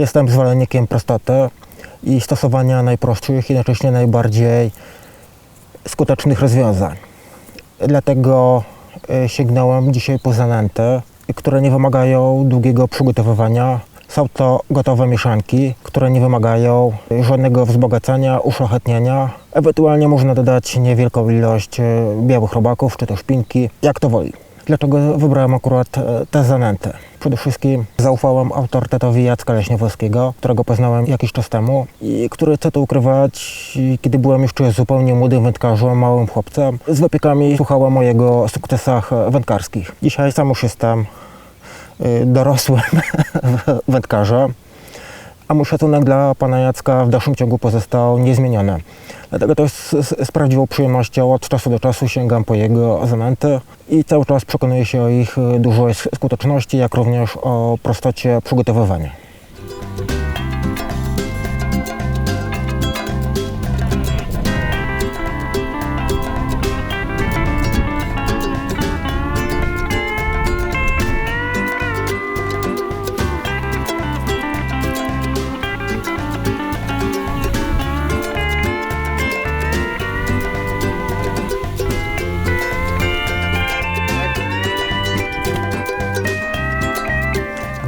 Jestem zwolennikiem prostoty i stosowania najprostszych, jednocześnie najbardziej skutecznych rozwiązań. Dlatego e, sięgnąłem dzisiaj po zanęty, które nie wymagają długiego przygotowywania. Są to gotowe mieszanki, które nie wymagają żadnego wzbogacania, uszlachetniania. Ewentualnie można dodać niewielką ilość e, białych robaków czy też pinki, jak to woli. Dlaczego wybrałem akurat e, te zanęty? Przede wszystkim zaufałem autorytetowi Jacka Leśniowskiego, którego poznałem jakiś czas temu i który, co tu ukrywać, kiedy byłem jeszcze zupełnie młodym wędkarzem, małym chłopcem, z wypiekami słuchałem o jego sukcesach wędkarskich. Dzisiaj sam już jestem y, dorosłym wędkarzem, a mój szacunek dla pana Jacka w dalszym ciągu pozostał niezmieniony. Dlatego też z, z, prawdziwą przyjemnością od czasu do czasu sięgam po jego zanęty i cały czas przekonuję się o ich dużej sk- skuteczności, jak również o prostocie przygotowywania.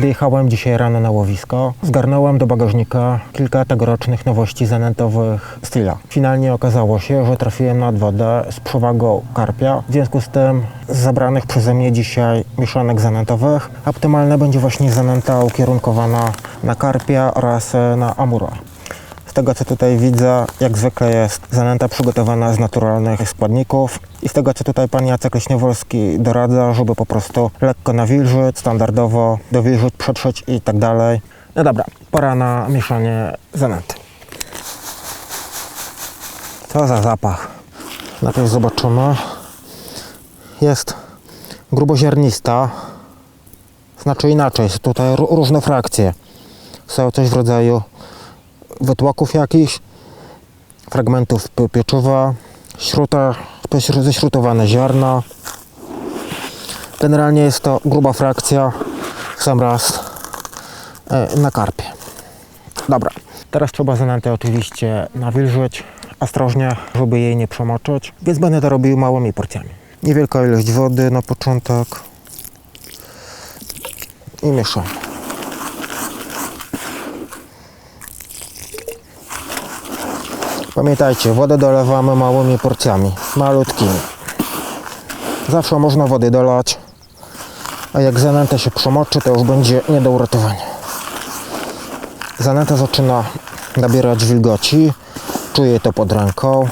Wyjechałem dzisiaj rano na łowisko. Zgarnąłem do bagażnika kilka tegorocznych nowości zanętowych Stila. Finalnie okazało się, że trafiłem nad wodę z przewagą karpia. W związku z tym z zabranych przeze mnie dzisiaj mieszanek zanętowych optymalna będzie właśnie zanęta ukierunkowana na karpia oraz e, na amura. Z tego co tutaj widzę, jak zwykle jest zanęta przygotowana z naturalnych składników i z tego co tutaj pan Jacek Leśniowolski doradza, żeby po prostu lekko nawilżyć, standardowo dowilżyć, przetrzeć i tak dalej. No dobra, pora na mieszanie zanęty. Co za zapach. Najpierw zobaczymy. Jest gruboziarnista. Znaczy inaczej, są tutaj ró- różne frakcje. Są coś w rodzaju wytłoków jakichś, fragmentów pieczywa, śruta, ześrutowane ziarna. Generalnie jest to gruba frakcja w sam raz e, na karpie. Dobra, teraz trzeba zanętę oczywiście nawilżyć ostrożnie, żeby jej nie przemoczyć, więc będę to robił małymi porcjami. Niewielka ilość wody na początek i mieszamy. Pamiętajcie, wodę dolewamy małymi porcjami, malutkimi. Zawsze można wody dolać, a jak zanęta się przemoczy, to już będzie nie do uratowania. Zanęta zaczyna nabierać wilgoci, czuję to pod ręką.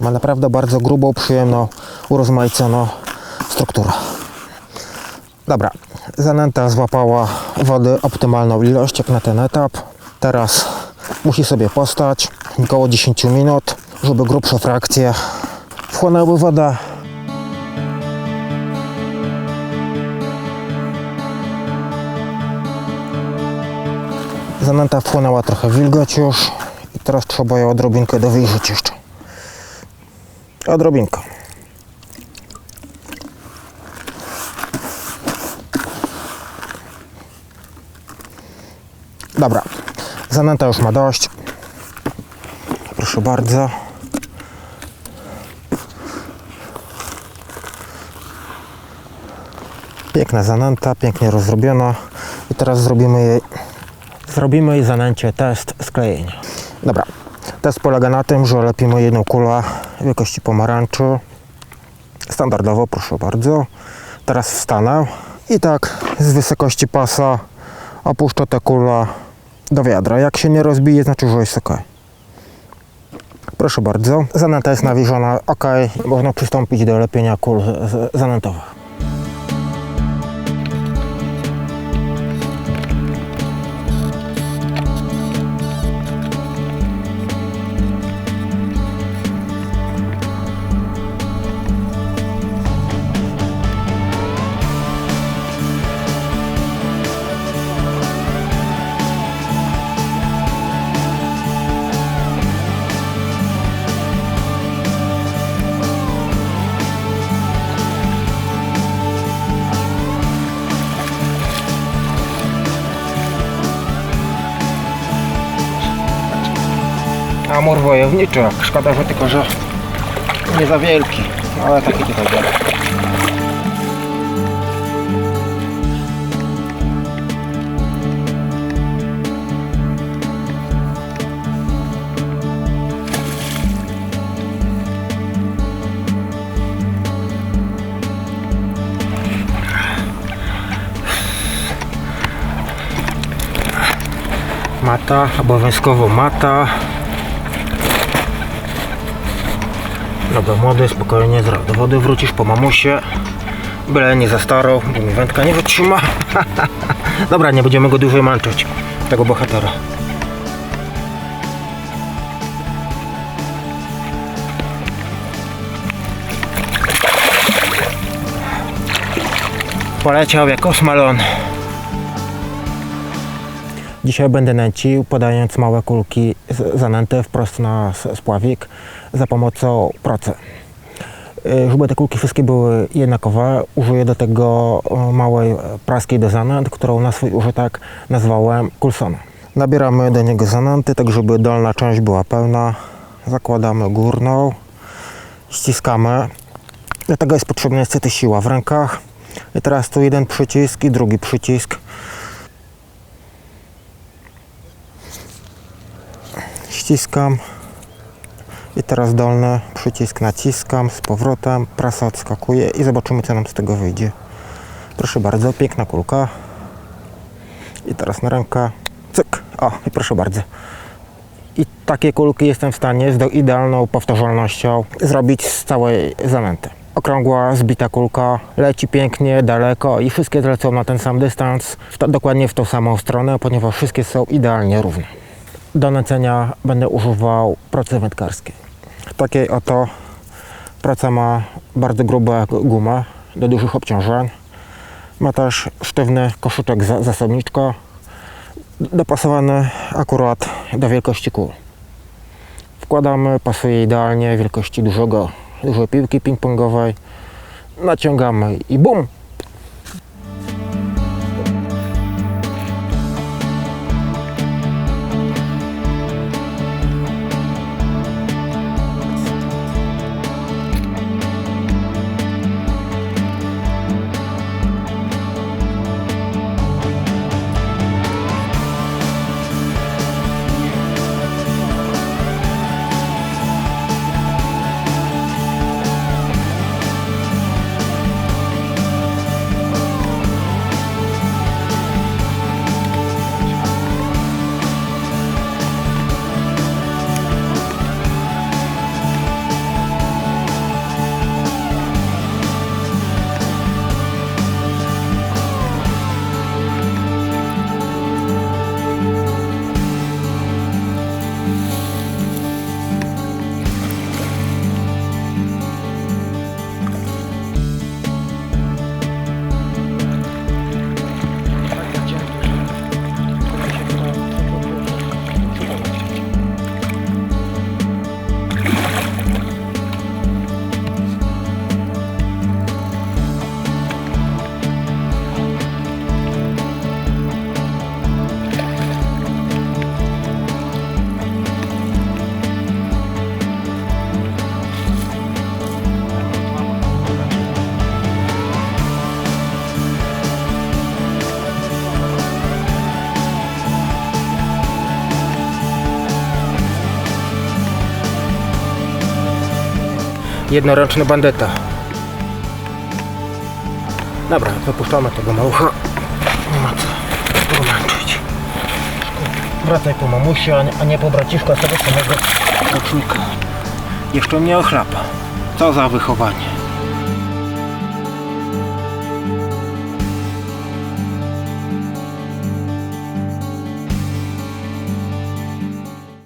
Ma naprawdę bardzo grubą, przyjemną, urozmaiconą strukturę. Dobra, zanęta złapała wody optymalną ilość jak na ten etap. Teraz musi sobie postać około 10 minut, żeby grubsze frakcje wchłonęły wodę. Zanęta wchłonęła trochę wilgoć już i teraz trzeba ją odrobinkę dowilżyć jeszcze. Odrobinkę. Dobra, zanęta już ma dość. Proszę bardzo. Piękna zanęta, pięknie rozrobiona. I teraz zrobimy jej, zrobimy jej zanęcie test sklejenia. Dobra, test polega na tym, że lepimy jedną kulę wielkości pomarańczy. Standardowo, proszę bardzo. Teraz wstanę i tak z wysokości pasa opuszczę tę kulę do wiadra. Jak się nie rozbije, znaczy, że jest ok. Proszę bardzo, zanęta jest nawilżona, ok. Można przystąpić do lepienia kul zanętowych. Amur wojowniczy. Szkoda, że tylko, że nie za wielki. Ale taki tutaj biorę. Mata, obowiązkowo mata. Dobra, młody, spokojnie, zaraz do wody wrócisz po mamusie. Byle nie za starą, bo mi wędka nie wytrzyma. Dobra, nie będziemy go dłużej męczyć, tego bohatera. Poleciał jako smalon. Dzisiaj będę nęcił, podając małe kulki zanęte wprost na spławik za pomocą procy. Y, Żeby te kulki wszystkie były jednakowe, użyję do tego e, małej praskiej do zanęt, którą na swój użytek nazwałem kulsonem. Nabieramy do niego zanęty, tak żeby dolna część była pełna. Zakładamy górną, ściskamy. Do tego jest potrzebna niestety siła w rękach. I teraz tu jeden przycisk i drugi przycisk. Ściskam i teraz dolny przycisk naciskam z powrotem, prasa odskakuje i zobaczymy co nam z tego wyjdzie. Proszę bardzo, piękna kulka. I teraz na rękę, cyk, o i proszę bardzo. I takie kulki jestem w stanie z idealną powtarzalnością zrobić z całej zanęty. Okrągła, zbita kulka, leci pięknie, daleko i wszystkie lecą na ten sam dystans, w to, dokładnie w tą samą stronę, ponieważ wszystkie są idealnie równe. Do nęcenia będę używał procy wędkarskiej. Takiej oto praca ma bardzo grube gumę do dużych obciążeń. Ma też sztywny koszyczek za, zasobniczko dopasowany akurat do wielkości kół. Wkładamy, pasuje idealnie wielkości dużego, dużej piłki ping-pongowej. Naciągamy i bum! Jednoręczny bandyta. Dobra, wypuszczamy tego malucha. Nie ma co go męczyć. Wracaj po mamusi, a nie, po braciszku, a z tego samego rocznika. Jeszcze mnie ochlapa. Co za wychowanie.